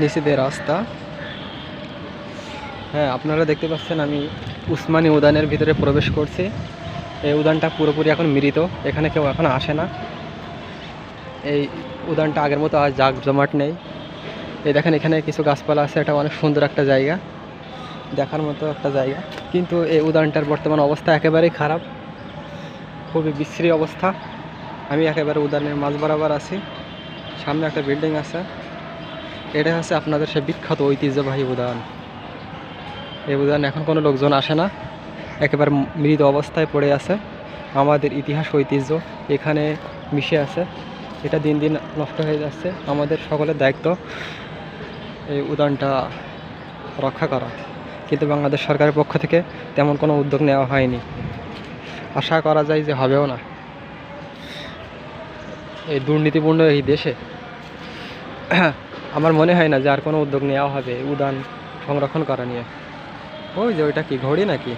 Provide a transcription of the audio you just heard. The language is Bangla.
নিচে রাস্তা। হ্যাঁ আপনারা দেখতে পাচ্ছেন আমি উসমানী উদ্যানের ভিতরে প্রবেশ করছি। এই উদানটা পুরোপুরি এখন মৃত, এখানে কেউ এখন আসে না। এই উদানটা আগের মতো আর জাগ জমাট নেই। এই দেখেন, এখানে কিছু গাছপালা আছে, এটা অনেক সুন্দর একটা জায়গা, দেখার মতো একটা জায়গা। কিন্তু এই উদানটার বর্তমান অবস্থা একেবারেই খারাপ, খুবই বিশ্রী অবস্থা। আমি একেবারে উদানের মাঝ বরাবর আছি, সামনে একটা বিল্ডিং আছে। এটা হচ্ছে আপনাদের সে বিখ্যাত ঐতিহ্যবাহী উদ্যান। এই উদান এখন কোনো লোকজন আসে না, একেবারে মৃত অবস্থায় পড়ে আছে। আমাদের ইতিহাস ঐতিহ্য এখানে মিশে আছে। এটা দিন দিন নষ্ট হয়ে যাচ্ছে। আমাদের সকলের দায়িত্ব এই উদ্যানটা রক্ষা করা। কিন্তু বাংলাদেশ সরকারের পক্ষ থেকে তেমন কোনো উদ্যোগ নেওয়া হয়নি। আশা করা যায় যে হবেও না। এই দুর্নীতিপূর্ণ এই দেশে আমার মনে হয় না যে আর কোনো উদ্যোগ নেওয়া হবে উদান সংরক্ষণ করা নিয়ে। ওই যে ওইটা কি, ঘড়ি নাকি?